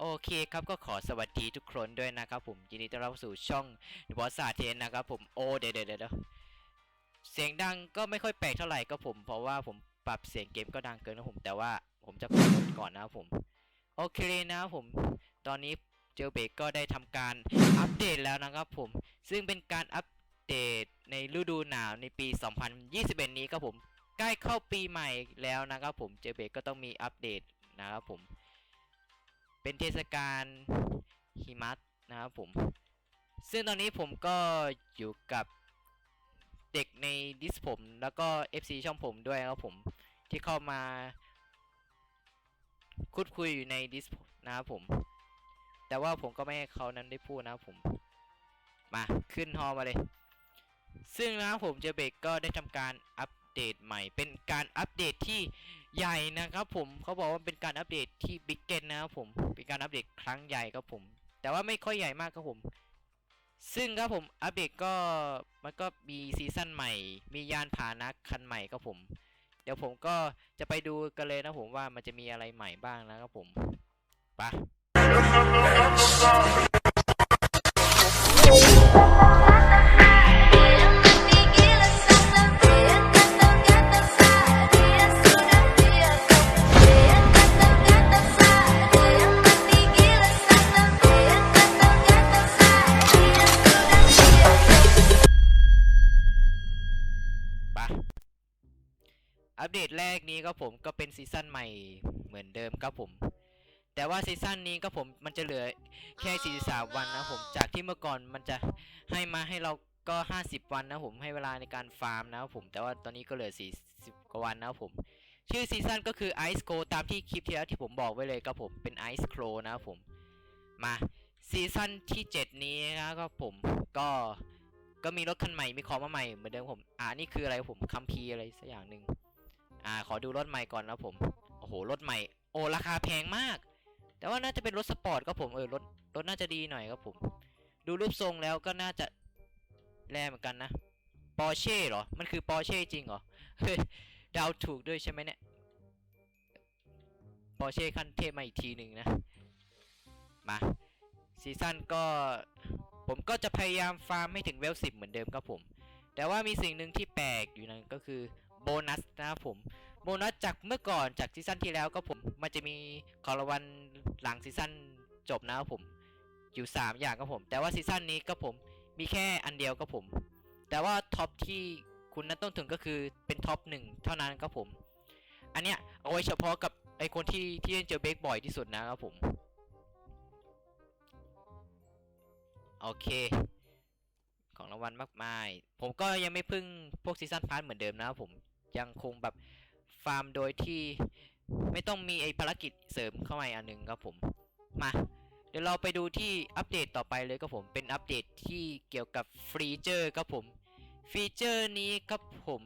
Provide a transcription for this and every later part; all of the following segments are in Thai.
โอเคครับก็ขอสวัสดีทุกคนด้วยนะครับผมยินดีต้อนรับสู่ช่องบอสซาเทนนะครับผมโอ้เดี๋ยวเดี๋ยวเดี๋ยวเสียงดังก็ไม่ค่อยแปลกเท่าไหร่ก็ผม เพราะว่าผมปรับเสียงเกมก็ดังเกินนะผมแต่ว่าผมจะปรับลดก่อนนะครับผมโอเคนะครับผมตอนนี้เจลเบกก็ได้ทำการอัปเดตแล้วนะครับผม ซึ่งเป็นการอัปเดตในฤดูหนาวในปี 2021 นี้ครับผมใกล้เข้าปีใหม่แล้วนะครับผมเจลเบกก็ต้องมีอัปเดตนะครับผม เป็นเทศกาลหิมะนะครับผม ซึ่งตอนนี้ผมก็อยู่กับเด็กในดิสผม แล้วก็ FC ช่องผมด้วยครับผม ที่เข้ามา คุดคุยอยู่ในดิสนะครับผม แต่ว่าผมก็ไม่ให้เขานั้นได้พูดนะครับผม มาขึ้นฮอมาเลย ซึ่งนะครับผมเจเบกก็ได้ทำการอัปเดตใหม่ เป็นการอัปเดตที่ ใหญ่นะครับผมเขาบอกว่าเป็นการอัปเดตที่บิ๊กเกนนะครับผมเป็นการอัปเดตครั้งใหญ่ครับผม แต่ว่าไม่ค่อยใหญ่มากครับผม ซึ่งครับผมอัปเดตก็มันก็มีซีซั่นใหม่ มียานพาหนะคันใหม่ครับผม เดี๋ยวผมก็จะไปดูกันเลยนะผมว่ามันจะมีอะไรใหม่บ้างนะครับผมไปะป กนี้ก็ผมก็เป็นซีซั่นใหม่เหมือนเดิมครับผม แต่ว่าซีซั่นนี้ก็ผมมันจะเหลือแค่ 43 วันนะผม จากที่เมื่อก่อนมันจะให้มาให้เราก็ 50 วันนะผมให้เวลาในการฟาร์มนะครับผม แต่ว่าตอนนี้ก็เหลือ 40 กว่าวันนะครับผม ชื่อซีซั่นก็คือ Ice c r o ตามที่คลิปที่แล้วที่ผมบอกไว้เลยครับผมเป็น Ice c r o นะครับผม มาซีซั่นที่ 7 นี้นะครับผมก็ก็มีรถคันใหม่มีของมาใหม่เหมือนเดิมผม อ่านี่คืออะไรผมคัมภีอะไรสักอย่างหนึ่ง อ่า ขอดูรถใหม่ก่อนนะผม โอ้โห รถใหม่ โอ้ ราคาแพงมาก แต่ว่าน่าจะเป็นรถสปอร์ตครับผม เออ รถ รถน่าจะดีหน่อยครับผม ดูรูปทรงแล้วก็น่าจะแรงเหมือนกันนะ ปอร์เช่เหรอ มันคือปอร์เช่จริงเหรอ เฮ้ย ดาวถูกด้วยใช่ไหมเนี่ย ปอร์เช่ขั้นเทพมาอีกทีหนึ่งนะ มา ซีซั่นก็ ผมก็จะพยายามฟาร์มให้ถึงเวลสิบเหมือนเดิมครับผม แต่ว่ามีสิ่งหนึ่งที่แปลกอยู่นั่นก็คือ โบนัสนะครับผม โบนัสจากเมื่อก่อนจากซีซั่นที่แล้วก็ผมมันจะมีของรางวัลหลังซีซั่นจบนะครับผมอยู่ 3 อย่างครับผม แต่ว่าซีซั่นนี้ก็ผมมีแค่อันเดียวครับผม แต่ว่าท็อปที่คุณนั้นต้องถึงก็คือเป็นท็อปหนึ่งเท่านั้นครับผม อันเนี้ยเอาไว้เฉพาะกับไอคนที่ที่เล่นเจอเบกบ่อยที่สุดนะครับผม โอเค ของรางวัลมากมาย ผมก็ยังไม่พึ่งพวกซีซันพาร์ทเหมือนเดิมนะครับผม ยังคงแบบฟาร์มโดยที่ไม่ต้องมีไอภารกิจเสริมเข้ามาอีกอันหนึ่งครับผม มา เดี๋ยวเราไปดูที่อัปเดตต่อไปเลยครับผมเป็นอัปเดตที่เกี่ยวกับฟีเจอร์ครับผมฟีเจอร์นี้ครับผม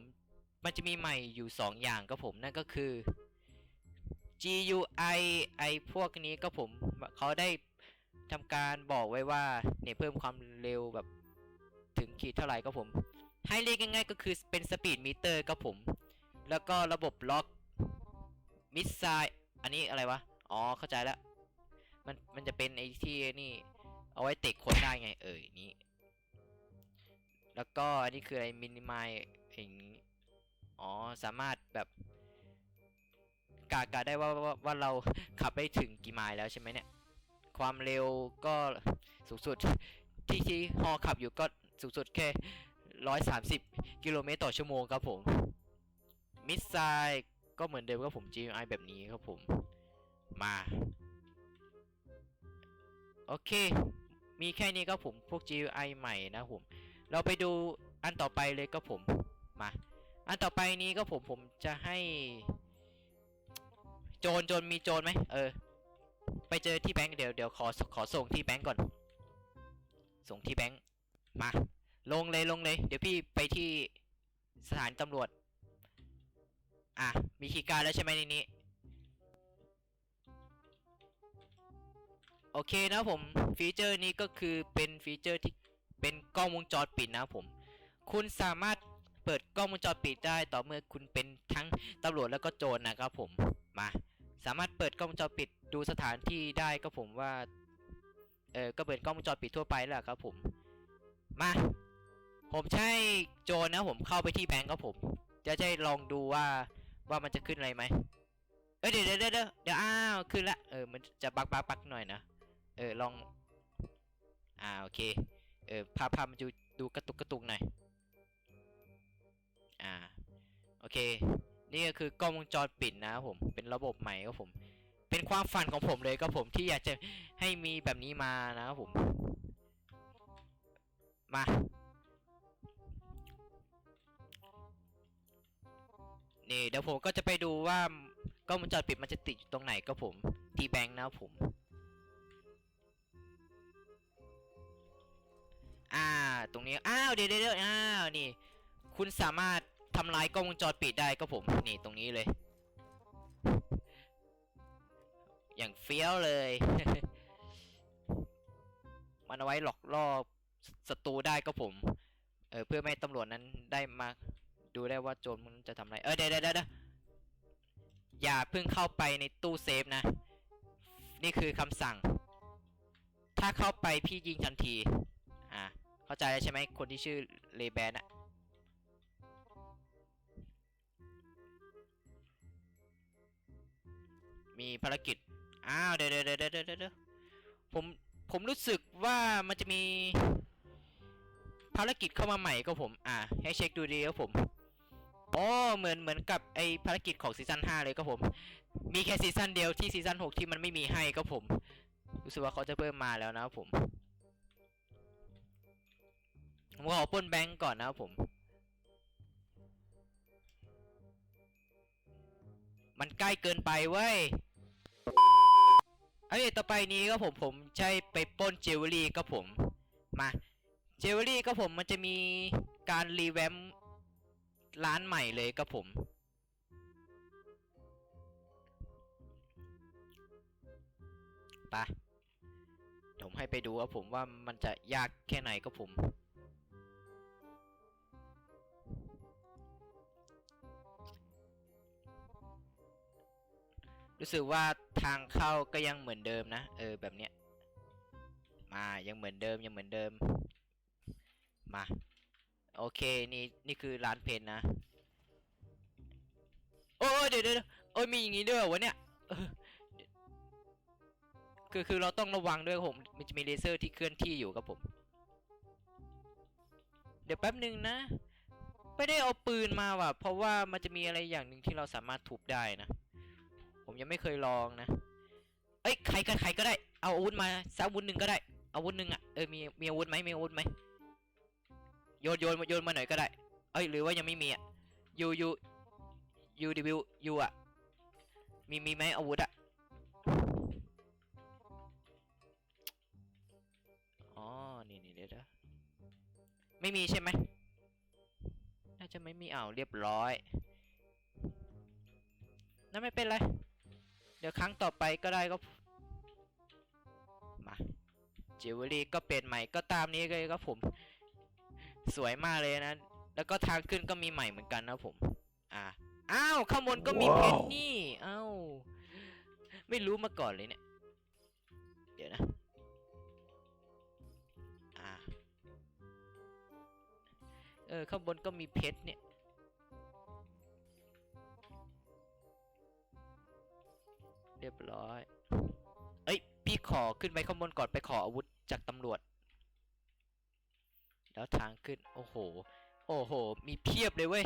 มันจะมีใหม่อยู่ 2 อย่างครับผมนั่นก็คือ GUI ไอพวกนี้ก็ผมเขาได้ทำการบอกไว้ว่าเนี่ยเพิ่มความเร็วแบบถึงขีดเท่าไหร่ก็ผม ให้เรียกง่ายๆก็คือเป็นสปีดมิเตอร์ก็ผม แล้วก็ระบบล็อกมิสไซล์อันนี้อะไรวะ อ๋อ เข้าใจแล้ว มัน มันจะเป็นไอ้ที่นี่ เอาไว้เตะคนได้ไง เอ่ยนี่แล้วก็อันนี้คืออะไรมินิมายอย่างนี้อ๋อ สามารถแบบกากาได้ว่าว่าว่าเราขับได้ถึงกี่ไมล์แล้วใช่ไหมเนี่ย ความเร็วก็สูงสุดที่ที่ฮอขับอยู่ก็สูงสุดแค่ 130 กิโลเมตรต่อชั่วโมงครับผม มิสไซล์ก็เหมือนเดิมครับผม GUI แบบนี้ครับผม มา โอเค มีแค่นี้ครับผมพวก GUI ใหม่นะผม เราไปดูอันต่อไปเลยก็ผม มา อันต่อไปนี้ก็ผมผมจะให้ โจรโจรมีโจรไหมเออ ไปเจอที่แบงค์เดี๋ยวเดี๋ยวขอขอส่งที่แบงค์ก่อน ส่งที่แบงค์มา ลงเลยลงเลย เดี๋ยวพี่ไปที่สถานตำรวจ อะ มีคีย์การ์ดแล้วใช่ไหมในนี้ โอเคนะผม ฟีเจอร์นี้ก็คือเป็นฟีเจอร์ที่เป็นกล้องวงจรปิดนะผม คุณสามารถเปิดกล้องวงจรปิดได้ต่อเมื่อคุณเป็นทั้งตำรวจแล้วก็โจรนะครับผม มา สามารถเปิดกล้องวงจรปิดดูสถานที่ได้ก็ผมว่า เออก็เหมือนกล้องวงจรปิดทั่วไปแหละครับผม มา ผมใช่โจรนะผมเข้าไปที่แบงก์ครับผม จะจะลองดูว่าว่ามันจะขึ้นอะไรไหมเอ้ยเดี๋ยวเดี๋ยวเดี๋ยวเดี๋ยวเดี๋ยวอ้าวขึ้นละเออมันจะบักบักบักหน่อยนะเออลองอ่าโอเคเออภาพภาพมันจะดูกระตุกกระตุกหน่อยอ่าโอเค นี่ก็คือกล้องวงจรปิดนะครับผมเป็นระบบใหม่ครับผม เป็นความฝันของผมเลยครับผมที่อยากจะให้มีแบบนี้มานะครับผม มา นี่เดี๋ยวผมก็จะไปดูว่ากล้องวงจรปิดมันจะติดอยู่ตรงไหนครับผมที่แบงค์นะผม อ่า ตรงนี้ อ้าว เดี๋ยวเดี๋ยวอ้าว นี่ คุณสามารถทำลายกล้องวงจรปิดได้ครับผม นี่ตรงนี้เลย อย่างเฟี้ยวเลย มันเอาไว้หลอกล่อศัตรูได้ครับผม เออเพื่อไม่ให้ตำรวจนั้นได้มา ดูได้ว่าโจรมันจะทำอะไร เออเดี๋ยวเดี๋ยวเดี๋ยวอย่าเพิ่งเข้าไปในตู้เซฟนะ นี่คือคำสั่ง ถ้าเข้าไปพี่ยิงทันที อ่า เข้าใจแล้วใช่ไหมคนที่ชื่อเลแบนอะมีภารกิจ อ้าว เดี๋ยวเดี๋ยวเดี๋ยวเดี๋ยวเดี๋ยวเดี๋ยวผม ผมรู้สึกว่ามันจะมีภารกิจเข้ามาใหม่ก็ผม อ่า ให้เช็คดูดีครับผม อ๋อเหมือนเหมือนกับไอภารกิจของซีซั่น5เลยก็ผม มีแค่ซีซั่นเดียวที่ซีซั่น6ที่มันไม่มีให้ก็ผม รู้สึกว่าเขาจะเพิ่มมาแล้วนะครับผมผมขอป้นแบงก์ก่อนนะครับผม มันใกล้เกินไปเว้ยเอ้ยต่อไปนี้ก็ผมผมใช้ไปป้นจิวเวลรี่ก็ผม มา เจวเวลรี่ก็ผมมันจะมีการรีแวมป์ ร้านใหม่เลยก็ผม ปะผมให้ไปดูว่าผมว่ามันจะยากแค่ไหนก็ผม รู้สึกว่าทางเข้าก็ยังเหมือนเดิมนะ เออแบบเนี้ย มายังเหมือนเดิมยังเหมือนเดิม มา โอเคนี่นี่คือร้านเพนนะ โอ้ยเดี๋ยวเดี๋ยวเดี๋ยวโอ้ยมีอย่างงี้ด้วยวะเนี่ยคือคือเราต้องระวังด้วยครับผมมันจะมีเลเซอร์ที่เคลื่อนที่อยู่ครับผม เดี๋ยวแป๊บหนึ่งนะ ไม่ได้เอาปืนมาว่ะ เพราะว่ามันจะมีอะไรอย่างหนึ่งที่เราสามารถทุบได้นะ ผมยังไม่เคยลองนะ เอ้ยใครก็ใครก็ได้ เอาอาวุธมาสักอาวุธหนึ่งก็ได้อาวุธหนึ่งอะเออมีมีอาวุธไหมมีอาวุธไหม โยนโยนโยนมาหน่อยก็ได้ เอ้ยหรือว่ายังไม่มีอะยูยูยูดิวยูอะมีมีไหมอาวุธอะอ๋อนี่นี่เดี๋ยวนะไม่มีใช่ไหมน่าจะไม่มีอ้าวเรียบร้อยนั่นไม่เป็นไร เดี๋ยวครั้งต่อไปก็ได้ก็ มาจิวเวลรี่ก็เป็นใหม่ก็ตามนี้เลยครับผม สวยมากเลยนะ แล้วก็ทางขึ้นก็มีใหม่เหมือนกันนะผม อ่าอ้าวข้างบนก็มีเพชรนี่อ้าวไม่รู้มาก่อนเลยเนี่ย เดี๋ยวนะ อ่า เออข้างบนก็มีเพชรเนี่ย เรียบร้อย เอ้ย พี่ขอขึ้นไปข้างบนก่อนไปขออาวุธจากตำรวจ แล้วทางขึ้น โอ้โห โอ้โห มีเพียบเลยเว้ย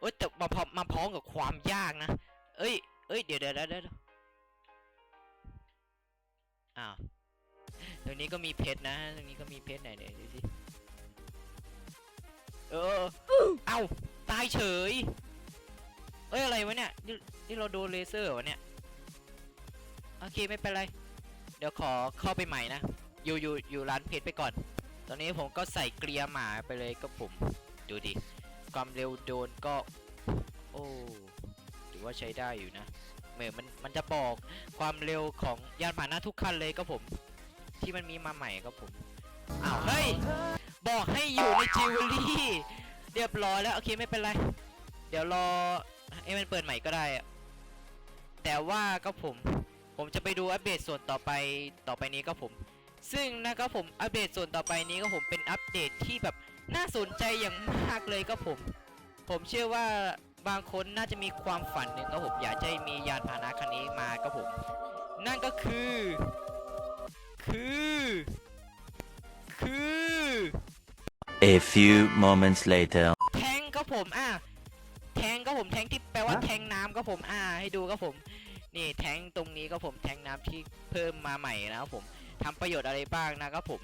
เอ้ยแต่มาพร้อมาพร้อมกับความยากนะ เอ้ย เอ้ยเดี๋ยวเดี๋ยวเดี๋ยวเดี๋ยวอ้าว ตรงนี้ก็มีเพชรนะ ตรงนี้ก็มีเพชรไหนเดี๋ยวดูสิ เออ เอ้า ตายเฉย เอ้ย อะไรวะเนี่ย นี่นี่เราโดนเลเซอร์เหรอวะเนี่ย โอเค ไม่เป็นไร เดี๋ยวขอเข้าไปใหม่นะ อยู่อยู่อยู่ร้านเพชรไปก่อน อนนี้ผมก็ใส่เกลียหมาไปเลยก็ผมดูดิ ความเร็วโดนก็ โอ้ถือว่าใช้ได้อยู่นะเหมือนมันมันจะบอกความเร็วของยานพาหนะทุกคันเลยก็ผม ที่มันมีมาใหม่ก็ผมอ้าวเฮ้ยบอกให้อยู่ในจิวเวลรี่เรียบร้อยแล้วโอเคไม่เป็นไร เดี๋ยวรอให้มันเปิดใหม่ก็ได้ แต่ว่าก็ผม ผมจะไปดูอัปเดตส่วนต่อไปต่อไปนี้ก็ผม ซึ่งนะครับผมอัปเดตส่วนต่อไปนี้ก็ผมเป็นอัปเดตที่แบบน่าสนใจอย่างมากเลยก็ผม ผมเชื่อว่าบางคนน่าจะมีความฝันหนึ่งก็ผมอยากจะให้มียานพาหนะคันนี้มาก็ผม นั่นก็คือ คือ คือ A few moments later. แทงก็ผมอะแทงก็ผมแทงที่แปลว่าแทงน้ำก็ผมอ่าให้ดูก็ผม นี่แทงตรงนี้ก็ผมแทงน้ำที่เพิ่มมาใหม่นะครับผม ทำประโยชน์อะไรบ้างนะครับผม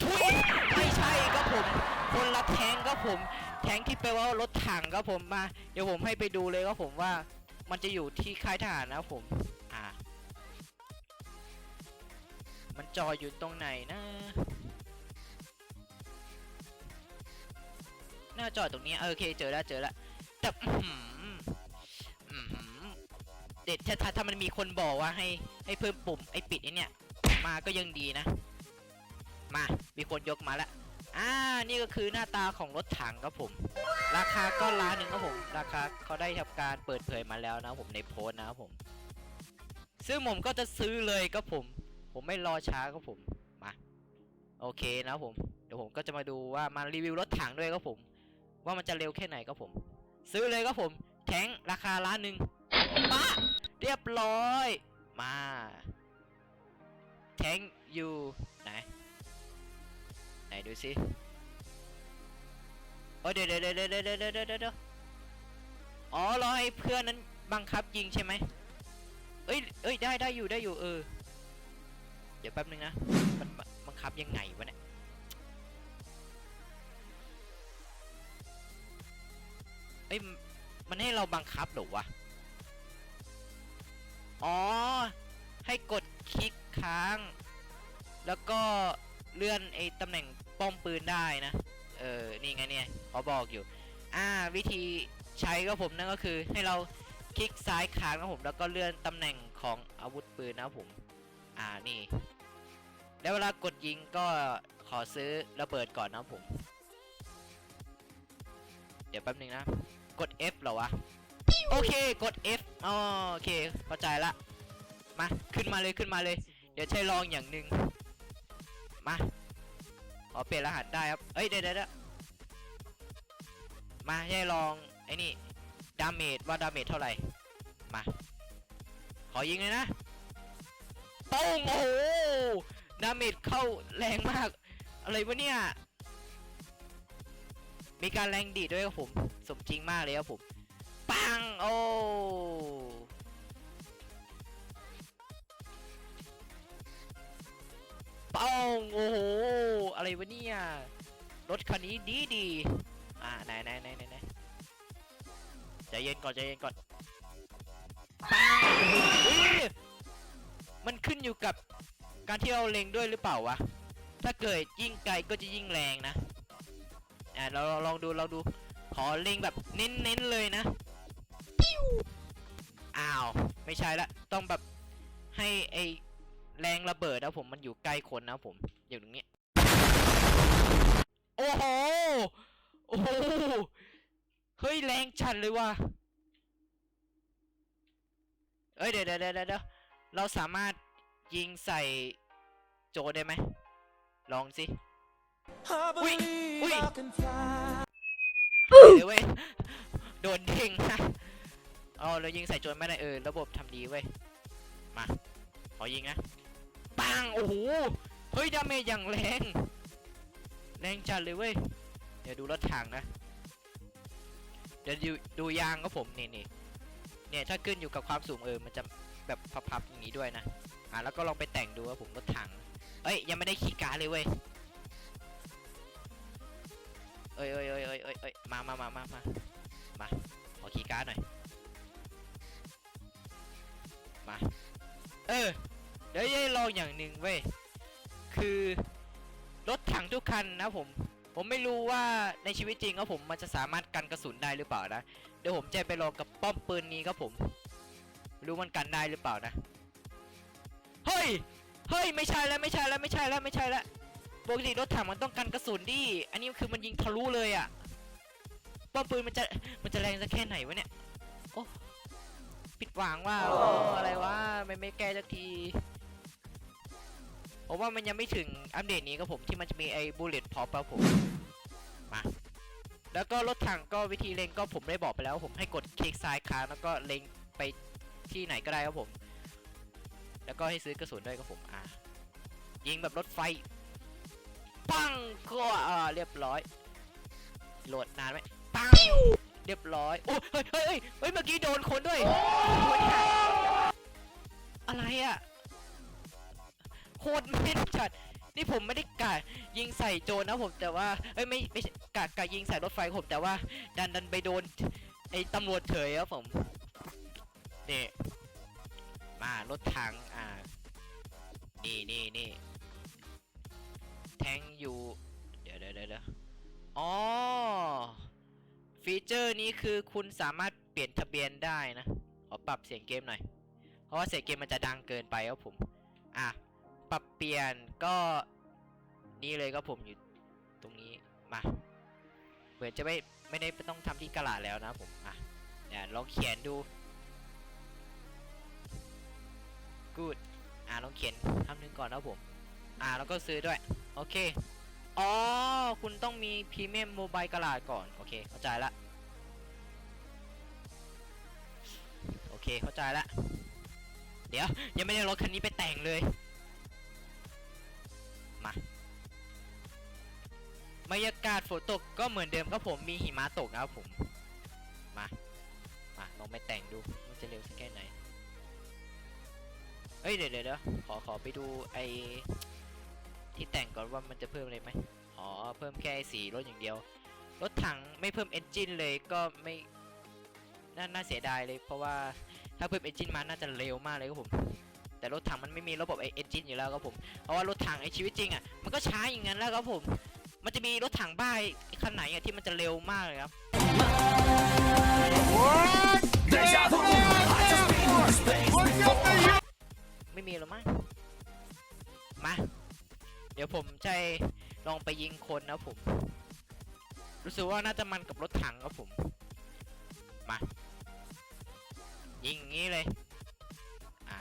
ทุยไม่ใช่ก็ผม คนละแทงก็ผม แทงที่แปลว่ารถถังก็ผมมา เดี๋ยวผมให้ไปดูเลยก็ผมว่า มันจะอยู่ที่ค่ายทหารนะครับผมอ่ามันจออยู่ตรงไหนนะหน้าจอตรงนี้เออโอเคเจอแล้วเจอแล้วแต่อื้อหืออื้อหือเด็ดถ้าถ้ามันมีคนบอกว่าให้ให้เพิ่มปุ่มไอ้ปิดไอ้เนี่ย มาก็ยังดีนะ มามีคนยกมาแล้วอ่านี่ก็คือหน้าตาของรถถังครับผม ราคาก็ล้านหนึ่งครับผม ราคาเขาได้ทำการเปิดเผยมาแล้วนะผมในโพสนะครับผม ซึ่งผมก็จะซื้อเลยครับผม ผมไม่รอช้าครับผมมาโอเคนะครับผมเดี๋ยวผมก็จะมาดูว่ามารีวิวรถถังด้วยครับผม ว่ามันจะเร็วแค่ไหนครับผม ซื้อเลยครับผมแทงราคาล้านหนึ่งมาเรียบร้อยมา thank you ไหน ไหนดูสิโอ้เดี๋ยวเดี๋ยวเดี๋ยวเดี๋ยวเดี๋ยวเดี๋ยวอ๋อรอให้เพื่อนนั้นบังคับยิงใช่ไหมเอ้ยเอ้ยได้ได้อยู่ได้อยู่เออ เดี๋ยวแป๊บนึงนะ มันบังคับยังไงวะเนี่ยเอ้ยมันให้เราบังคับหรอวะ อ๋อ ให้กด คลิกค้าง แล้วก็เลื่อนไอ้ตำแหน่งป้อมปืนได้นะ เออ นี่ไงเนี่ยเขาบอกอยู่ อ่า วิธีใช้ก็ผมนั่นก็คือให้เราคลิกซ้ายค้างนะผมแล้วก็เลื่อนตำแหน่งของอาวุธปืนนะผม อ่านี่ แล้วเวลากดยิงก็ขอซื้อระเบิดก่อนนะผม เดี๋ยวแป๊บนึงนะ กด F เหรอวะ โอเค กด F อ๋อโอเค เข้าใจละ มาขึ้นมาเลยขึ้นมาเลย เดี๋ยวใช้ลองอย่างหนึ่งมาขอเปลี่ยนรหัสได้ครับเอ้ยเดี๋ยวเดี๋ยวเดี๋ยวมาให้ลองไอ้นี่ดาเมจว่าดาเมจเท่าไหร่มาขอยิงเลยนะป้งโอ้โหดาเมจเข้าแรงมาก อะไรวะเนี่ย มีการแรงดีดด้วยครับผม สมจริงมากเลยครับผม ปัง โอ้ ปังโอ้โห อะไรวะเนี่ย รถคันนี้ดีดี อ่าไหนไหนไหนไหนไหนใจเย็นก่อนใจเย็นก่อนปังมันขึ้นอยู่กับการที่เราเล็งด้วยหรือเปล่าวะ ถ้าเกิดยิ่งไกลก็จะยิ่งแรงนะ อ่าเราลองดูเราดู ขอเล็งแบบเน้นๆเลยนะอ้าว ไม่ใช่ละ ต้องแบบให้ไอ แรงระเบิดนะผมมันอยู่ใกล้คนนะผมอย่างนี้ โอ้โห โอ้โห เฮ้ยแรงชัดเลยว่ะเอ้ยเดี๋ยวเดี๋ยวเดี๋ยวเดี๋ยวเราสามารถยิงใส่โจได้ไหม ลองสิ อุ้ย อุ้ยเดี๋ยวเว้ย โดนเด้งนะเอาเรายิงใส่โจรไม่ได้เออ ระบบทำดีเว้ย มา ขอยิงนะ ปัง โอ้โห เฮ้ย ดาเมจอย่างแรง แรงจัดเลยเว้ย เดี๋ยวดูรถถังนะ เดี๋ยวดูดูยางก็ผม นี่นี่เนี่ย ถ้าขึ้นอยู่กับความสูงเออ มันจะแบบพับๆอย่างนี้ด้วยนะ อะ แล้วก็ลองไปแต่งดูว่าผมรถถัง เอ้ย ยังไม่ได้ขี่การเลยเว้ยเอ้ยเอ้ยเอ้ยเอ้ยเอ้ยเอ้ยมามามามามามา ขอคีย์การ์ดหน่อย มา เออ เดี๋ยวจะลองอย่างหนึ่งเว้ยคือรถถังทุกคันนะผม ผมไม่รู้ว่าในชีวิตจริงครับผมมันจะสามารถกันกระสุนได้หรือเปล่านะเดี๋ยวผมจะไปลองกับป้อมปืนนี้ครับผมรู้มันกันได้หรือเปล่านะเฮ้ยเฮ้ยไม่ใช่แล้วไม่ใช่แล้วไม่ใช่แล้วไม่ใช่แล้วปกติรถถังมันต้องกันกระสุนดิอันนี้คือมันยิงทะลุเลยอะป้อมปืนมันจะมันจะแรงสักแค่ไหนวะเนี่ยโอ้ผิดหวังว่าออะไรวะไม่ไม่แก้สักที ผมว่ามันยังไม่ถึงอัปเดตนี้ครับผมที่มันจะมีไอ้บูเลตพอปครับผมมาแล้วก็รถถังก็วิธีเล็งก็ผมได้บอกไปแล้ว ผมให้กดคลิกซ้ายค้างแล้วก็เล็งไปที่ไหนก็ได้ครับผม แล้วก็ให้ซื้อกระสุนด้วยครับผมอะยิงแบบรถไฟ ปังก็อ่าเรียบร้อยโหลดนานไหมปังเรียบร้อยโอ้เฮ้ยเฮ้ยเฮ้ยเฮ้ยเมื่อกี้โดนคนด้วยโอ้ยเนี่ยอะไรอะ โคตรแม่นจัด นี่ผมไม่ได้กะยิงใส่โจรนะผมแต่ว่าเอ้ยไม่ไม่ใช่กะกะยิงใส่รถไฟผมแต่ว่า ดันดันไปโดนไอ้ตำรวจเฉยครับผมนี่มารถถังอ่านี่นี่นี่แทงอยู่เดี๋ยวเดี๋ยวเดี๋ยวเดี๋ยวอ๋อฟีเจอร์นี้คือคุณสามารถเปลี่ยนทะเบียนได้นะขอปรับเสียงเกมหน่อย เพราะว่าเสียงเกมมันจะดังเกินไปครับผม อะ ปรับเปลี่ยนก็นี่เลยครับผมอยู่ตรงนี้มาเหมือนจะไม่ไม่ได้ต้องทำที่กระดาษแล้วนะผมอะเดี๋ยวลองเขียนดู good อะลองเขียนคำหนึ่งก่อนนะผม อ่าแล้วก็ซื้อด้วย โอเค อ๋อ คุณต้องมีพรีเมียมโมบายกระดาษก่อน โอเค เข้าใจละ โอเค เข้าใจละ เดี๋ยว ยังไม่ได้รถคันนี้ไปแต่งเลย บรรยากาศฝนตกก็เหมือนเดิมครับผมมีหิมะตกนะครับผม มา มาลองไปแต่งดูมันจะเร็วสักแค่ไหน เอ้ยเดี๋ยวเดี๋ยวเดี๋ยวขอขอไปดูไอที่แต่งก่อนว่ามันจะเพิ่มอะไรไหมอ๋อเพิ่มแค่สีรถอย่างเดียว รถถังไม่เพิ่มเอนจินเลยก็ไม่น่าน่าเสียดายเลย เพราะว่าถ้าเพิ่มเอนจินมาน่าจะเร็วมากเลยครับผมแต่รถถังมันไม่มีระบบไอเอนจินอยู่แล้วครับผม เพราะว่ารถถังไอชีวิตจริงอะมันก็ช้าอย่างนั้นแล้วครับผม มันจะมีรถถังบ้าคันไหนอะที่มันจะเร็วมากเลยครับไม่มีหรอมั้งมาเดี๋ยวผมจะลองไปยิงคนนะผม รู้สึกว่าน่าจะมันกับรถถังครับผม มา ยิงอย่างนี้เลย อะ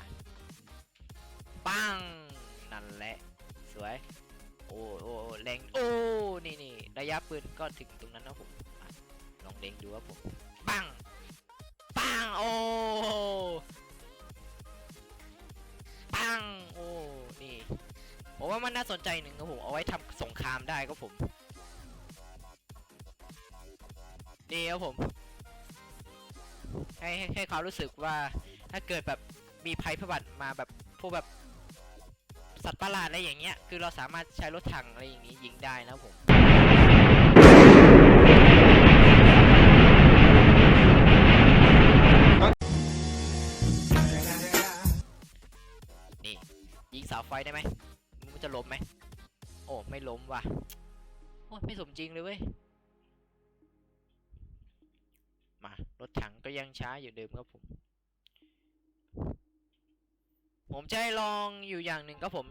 ปังนั่นแหละ สวย อ้โอ้โอ้แรงโอ้นี่นี่ระยะปืนก็ถึงตรงนั้นนะผมลองเล็งดูครับผมปังปังโอ้ปังโอ้นี่ผมว่ามันน่าสนใจหนึ่งครับผมเอาไว้ทำสงครามได้ครับผมนี่ครับผมให้ให้ให้ความรู้สึกว่าถ้าเกิดแบบมีภัยพิบัติมาแบบพวกแบบ สัตว์ประหลาดอะไรอย่างเงี้ย คือเราสามารถใช้รถถังอะไรอย่างนี้ยิงได้นะผมนี่ยิงเสาไฟได้ไหมมันจะล้มไหม โอ้ไม่ล้มว่ะ โอ้ไม่สมจริงเลยเว้ย มารถถังก็ยังช้าอยู่เดิมครับผม ผมจะให้ลองอยู่อย่างหนึ่งครับผม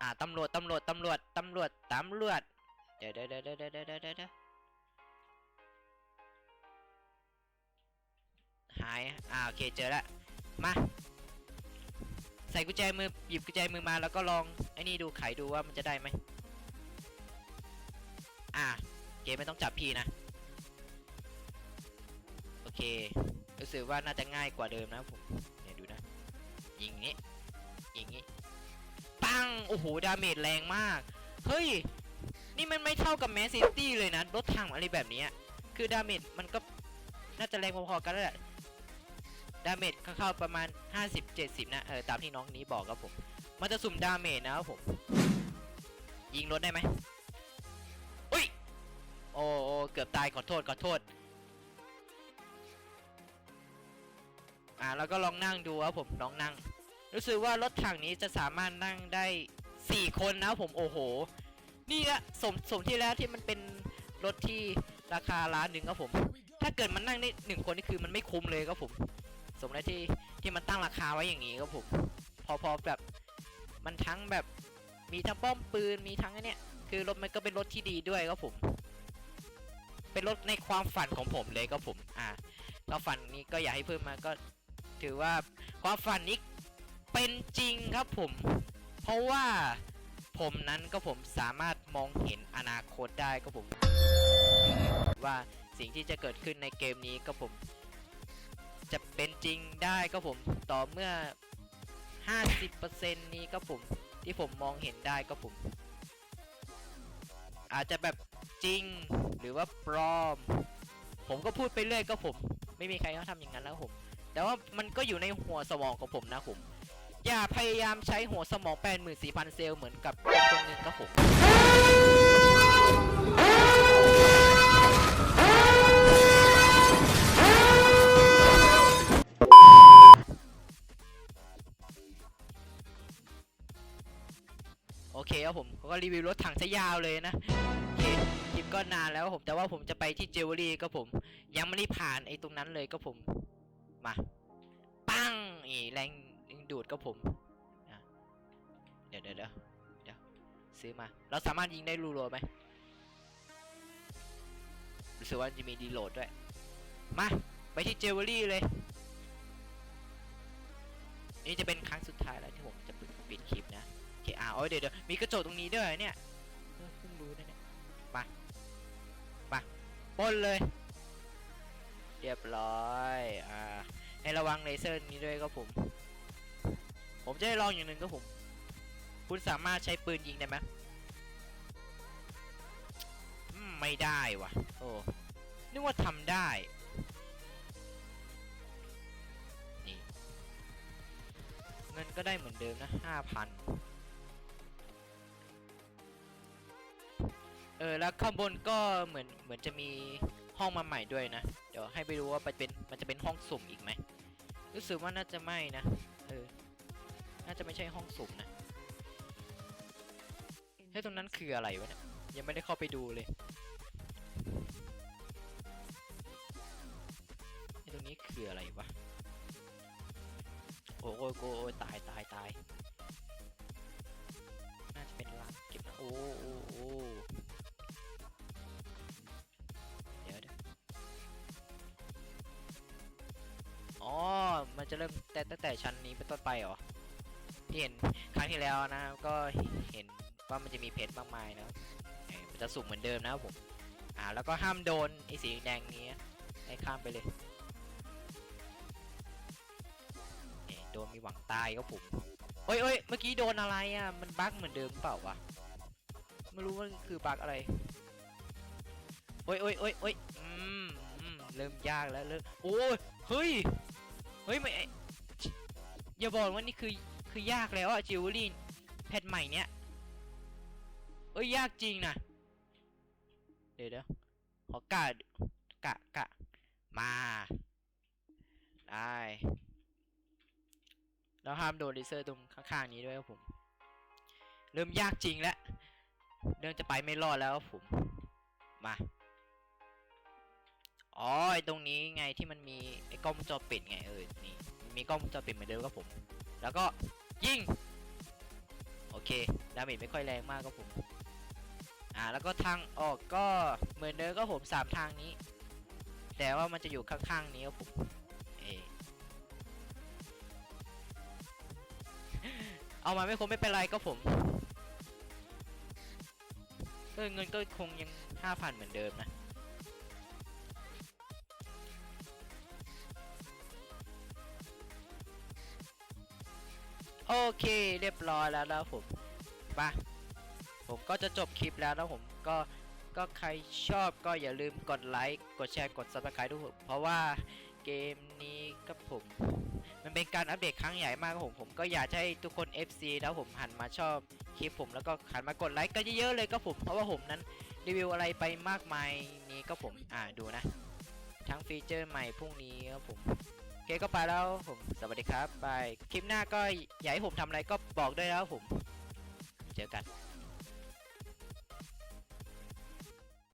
อ่าตำรวจตำรวจตำรวจตำรวจตำรวจเดี๋ยวเดี๋ยวเดี๋ยวเดี๋ยวเดี๋ยวเดี๋ยวหายอ่าโอเคเจอแล้วมาใส่กุญแจมือหยิบกุญแจมือมาแล้วก็ลองไอ้นี่ดูไขดูว่ามันจะได้ไหมอ่าเกมไม่ต้องจับพี่นะโอเครู้สึกว่าน่าจะง่ายกว่าเดิมนะผม ยิงอย่างงี้ยิงอย่างงี้ปังโอ้โหดาเมจแรงมาก เฮ้ย นี่มันไม่เท่ากับแมสซิตี้เลยนะรถถังอะไรแบบนี้คือดาเมจมันก็น่าจะแรงพอๆกันแล้วแหละดาเมจเข้าๆประมาณ 50-70 นะ เออ ตามที่น้องนี้บอกครับผม มันจะสุ่มดาเมจนะครับผม ยิงรถได้ไหมอุ้ย โอ้โอ้เกือบตายขอโทษ ขอโทษ อ่า แล้วก็ลองนั่งดูครับผม ลองนั่ง รู้สึกว่ารถถังนี้จะสามารถนั่งได้ 4 คนนะผมโอ้โห นี่ละสมสมที่แล้วที่มันเป็นรถที่ราคาล้านหนึ่งครับผม ถ้าเกิดมันนั่งได้หนึ่งคนนี่คือมันไม่คุ้มเลยครับผม สมแล้วที่ที่มันตั้งราคาไว้อย่างนี้ครับผม พอพอแบบมันทั้งแบบมีทั้งป้อมปืนมีทั้งอันเนี้ยคือรถมันก็เป็นรถที่ดีด้วยครับผม เป็นรถในความฝันของผมเลยครับผม อ่าก็ฝันนี้ก็อยากให้เพิ่มมาก็ถือว่าความฝันนี้ เป็นจริงครับผม เพราะว่าผมนั้นก็ผมสามารถมองเห็นอนาคตได้ก็ผม ว่าสิ่งที่จะเกิดขึ้นในเกมนี้ก็ผม จะเป็นจริงได้ก็ผมต่อเมื่อ 50%นี้ก็ผมที่ผมมองเห็นได้ก็ผม อาจจะแบบจริงหรือว่าปลอม ผมก็พูดไปเรื่อยก็ผม ไม่มีใครเขาทำอย่างนั้นแล้วผม แต่ว่ามันก็อยู่ในหัวสมองของผมนะผม อย่าพยายามใช้หัวสมอง 84,000 เซลล์เหมือนกับคนหนึ่งครับผมโอเคครับผมเขาก็รีวิวรถถังซะยาวเลยนะโอเคคลิปก็นานแล้วผมแต่ว่าผมจะไปที่เจวเวลรี่ก็ผม ยังไม่ได้ผ่านไอ้ตรงนั้นเลยก็ผม มา ปังอีแรง ดูดก็ผมเดี๋ยวเดี๋ยวเดี๋ยวเดี๋ยวซื้อมา เราสามารถยิงได้รัวๆไหมรู้สึกว่าจะมีดีโหลดด้วย มา ไปที่เจเวลรี่เลย นี่จะเป็นครั้งสุดท้ายแล้วที่ผมจะปิดคลิปนะโอเคอ่าโอ้ยเดี๋ยวเดี๋ยวมีกระจกตรงนี้ด้วยเนี่ยเพิ่งรู้นะเนี่ยมามาป้นเลย เรียบร้อย อ่า ให้ระวังเลเซอร์นี้ด้วยก็ผม ผมจะได้ลองอย่างหนึ่งก็ผม คุณสามารถใช้ปืนยิงได้ไหมไม่ได้วะโอ้นึกว่าทำได้ นี่ เงินก็ได้เหมือนเดิมนะห้าพันเออ แล้วข้างบนก็เหมือนเหมือนจะมีห้องมาใหม่ด้วยนะ เดี๋ยวให้ไปดูว่ามันเป็นมันจะเป็นห้องสุ่มอีกไหม รู้สึกว่าน่าจะไม่นะ น่าจะไม่ใช่ห้องสุ่มนะเฮ้ยตรงนั้นคืออะไรวะเนี่ยยังไม่ได้เข้าไปดูเลยเฮ้ตรงนี้คืออะไรวะโอ้โหโอ้โหตายตายตายน่าจะเป็นร้านเก็บนะโอ้โอ้โอ้เดี๋ยวเดี๋ยวอ๋อ มันจะเริ่มแต่ตั้งแต่ชั้นนี้เป็นต้นไปเหรอ ที่เห็นครั้งที่แล้วนะครับก็เห็นว่ามันจะมีเพชรมากมายนะมันจะสุ่มเหมือนเดิมนะครับผมอ่าแล้วก็ห้ามโดนไอ้สีแดงนี้ให้ข้ามไปเลยเโดนมีหวังตายครับผมโอ้ยโอ้ยเมื่อกี้โดนอะไรอะ มันบั๊กเหมือนเดิมเปล่าวะไม่รู้ว่าคือบั๊กอะไรโอ้ยโอ้ยโอ้ยโอ้ยอืมอืมเริ่มยากแล้วเริ่มโอ้ยเฮ้ยเฮ้ยไม่ไอ้ชิอย่าบอกว่านี่คือ คือยากแล้วอะจิวเวลรี่แพทใหม่เนี้ยเอ้ยยากจริงนะเดี๋ยวเดี๋ยวขอกะกะกะมาได้แล้วห้ามโดนเลเซอร์ตรงข้างๆนี้ด้วยครับผม เริ่มยากจริงแล้วเริ่มจะไปไม่รอดแล้วครับผม มาอ๋อไอตรงนี้ไงที่มันมีไอ้กล้องวงจอปิดไงเออนี่มีกล้องวงจอปิดเหมือนเดิมครับผม แล้วก็ ยิง โอเค ดาเมจไม่ค่อยแรงมากครับผม อ่า แล้วก็ทางออกก็เหมือนเดิมก็ผมสามทางนี้ แต่ว่ามันจะอยู่ข้างๆนี้ครับผม เออเอามาไม่ครบไม่เป็นไรก็ผมเออเงินก็คงยังห้าพันเหมือนเดิมนะ โอเคเรียบร้อยแล้วนะผมไปผมก็จะจบคลิปแล้วนะผมก็ก็ใครชอบก็อย่าลืมกดไลค์กดแชร์กด subscribe ด้วยผมเพราะว่าเกมนี้กับผม มันเป็นการอัปเดตครั้งใหญ่มากครับผมผมก็อยากให้ทุกคน FC แล้วผมหันมาชอบคลิปผมแล้วก็หันมากดไลค์กันเยอะๆเลยก็ผมเพราะว่าผมนั้นรีวิวอะไรไปมากมายนี้ก็ผมอ่าดูนะ ทั้งฟีเจอร์ใหม่พรุ่งนี้ครับผม คก็ไปแล้วผมสวัสดีครับบายคลิปหน้าก็อยากให้ผมทำอะไรก็บอกด้วยแล้วผม เจอกัน